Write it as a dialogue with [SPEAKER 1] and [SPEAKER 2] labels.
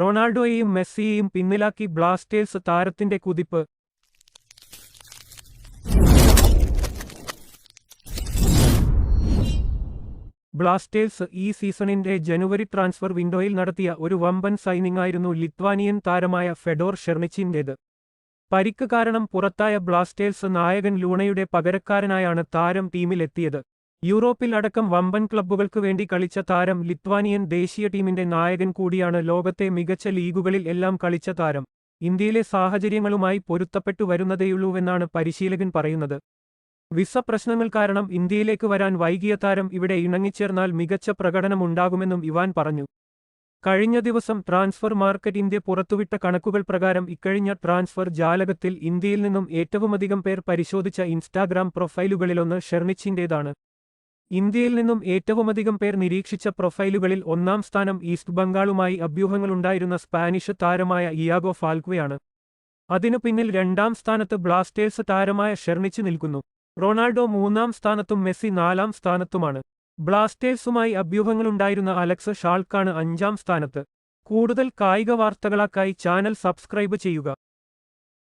[SPEAKER 1] റൊണാൾഡോയെയും മെസ്സിയെയും പിന്നിലാക്കി Blasters താരത്തിന്റെ കുതിപ്പ്. Blasters ഈ സീസണിന്റെ ജനുവരി ട്രാൻസ്ഫർ വിൻഡോയിൽ നടത്തിയ ഒരു വമ്പൻ സൈനിങ്ങായിരുന്നു ലിത്വാനിയൻ താരമായ ഫെഡോർ ഷെർണിച്ചിന്റേത്. പരിക്ക് കാരണം പുറത്തായ ബ്ലാസ്റ്റേഴ്സ് നായകൻ ലൂണയുടെ പകരക്കാരനായാണ് താരം ടീമിലെത്തിയത്. യൂറോപ്പിൽ അടക്കം വമ്പൻ ക്ലബ്ബുകൾക്കു വേണ്ടി കളിച്ച താരം ലിത്വാനിയൻ ദേശീയ ടീമിന്റെ നായകൻ കൂടിയാണ് ലോകത്തെ മികച്ച ലീഗുകളിൽ എല്ലാം കളിച്ച താരം. ഇന്ത്യയിലെ സാഹചര്യങ്ങളുമായി പൊരുത്തപ്പെട്ടു വരുന്നതേയുള്ളൂവെന്നാണ് പരിശീലകൻ പറയുന്നത്. വിസ പ്രശ്നങ്ങൾ കാരണം ഇന്ത്യയിലേക്ക് വരാൻ വൈകിയ താരം ഇവിടെ ഇണങ്ങിച്ചേർന്നാൽ മികച്ച പ്രകടനമുണ്ടാകുമെന്നും ഇവാൻ പറഞ്ഞു. കഴിഞ്ഞ ദിവസം ട്രാൻസ്ഫർ മാർക്കറ്റ് ഇന്ത്യ പുറത്തുവിട്ട കണക്കുകൾ പ്രകാരം ഇക്കഴിഞ്ഞ ട്രാൻസ്ഫർ ജാലകത്തിൽ ഇന്ത്യയിൽ നിന്നും ഏറ്റവുമധികം പേർ പരിശോധിച്ച ഇൻസ്റ്റാഗ്രാം പ്രൊഫൈലുകളിലൊന്ന് ഷെർണിച്ചിന്റേതാണ്. ഇന്ത്യയിൽ നിന്നും ഏറ്റവുമധികം പേർ നിരീക്ഷിച്ച പ്രൊഫൈലുകളിൽ ഒന്നാം സ്ഥാനം ഈസ്റ്റ് ബംഗാളുമായി അഭ്യൂഹങ്ങളുണ്ടായിരുന്ന സ്പാനിഷ് താരമായ ഇയാഗോ ഫാൽക്വയാണ് അതിനു പിന്നിൽ രണ്ടാം സ്ഥാനത്ത് ബ്ലാസ്റ്റേഴ്സ് താരമായ ഷെർണിച്ച് നിൽക്കുന്നു. റൊണാൾഡോ മൂന്നാം സ്ഥാനത്തും മെസ്സി നാലാം സ്ഥാനത്തുമാണ്. ബ്ലാസ്റ്റേഴ്സുമായി അഭ്യൂഹങ്ങളുണ്ടായിരുന്ന അലക്സ് ഷാൾക്കാണ് അഞ്ചാം സ്ഥാനത്ത്. കൂടുതൽ കായിക വാർത്തകളാക്കായി ചാനൽ സബ്സ്ക്രൈബ് ചെയ്യുക.